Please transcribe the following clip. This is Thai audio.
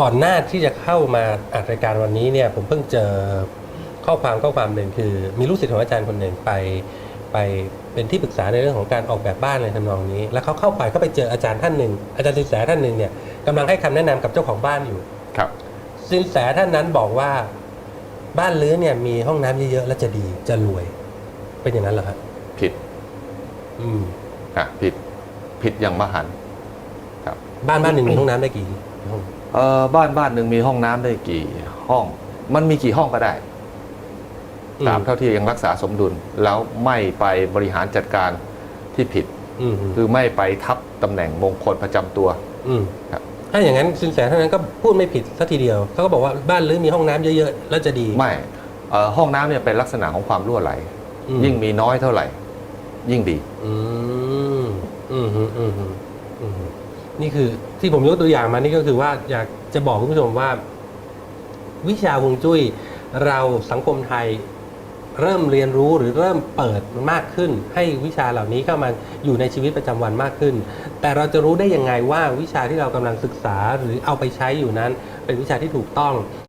ก่อนหน้าที่จะเข้ามาอัดรายการวันนี้เนี่ยผมเพิ่งเจอข้อความข้อความหนึ่งคือ มีลูกศิษย์ของอาจารย์คนหนึ่งไป ไปเป็นที่ปรึกษาในเรื่องของการออกแบบบ้านในทำนองนี้ แล้วเขาเข้าไปก็ไปเจออาจารย์ท่านหนึ่งอาจารย์สินแสท่านหนึ่งเนี่ยกำลังให้คำแนะนำกับเจ้าของบ้านอยู่ครับ สินแสท่านนั้นบอกว่าบ้านเลื้อเนี่ยมีห้องน้ำเยอะๆแล้วจะดีจะรวย เป็นอย่างนั้นเหรอครับผิดอืม อะผิดผิดอย่างมหันต์ครับบ้านบ้านหนึ่งมีห้องน้ำได้กี่ห้องเอ่อ บ้านบ้านหนึ่งมีห้องน้ำได้กี่ห้อง มันมีกี่ห้องก็ได้ ตามเท่าที่ยังรักษาสมดุล แล้วไม่ไปบริหารจัดการที่ผิดอืมอืมคือไม่ไปทับตำแหน่งมงคลประจำตัวอืมครับถ้าอย่างนั้นสินแสท่านนั้นก็พูดไม่ผิดสัทีเดียวเขาก็บอกว่าบ้านหรือมีห้องน้ำเยอะๆแล้วจะดีไม่เอ่อห้องน้ำเนี่ยเป็นลักษณะของความรั่วไหลอืมยิ่งมีน้อยเท่าไหร่ ยิ่งดี อืมอืมอืมอืมอืมอืม นี่คือที่ผมยกตัวอย่างมานี่ก็คือว่าอยากจะบอกคุณผู้ชมว่า วิชาฮวงจุ้ย เราสังคมไทยเริ่มเรียนรู้หรือเริ่มเปิดมากขึ้น ให้วิชาเหล่านี้เข้ามาอยู่ในชีวิตประจำวันมากขึ้น แต่เราจะรู้ได้ยังไงว่าวิชาที่เรากำลังศึกษาหรือเอาไปใช้อยู่นั้น เป็นวิชาที่ถูกต้อง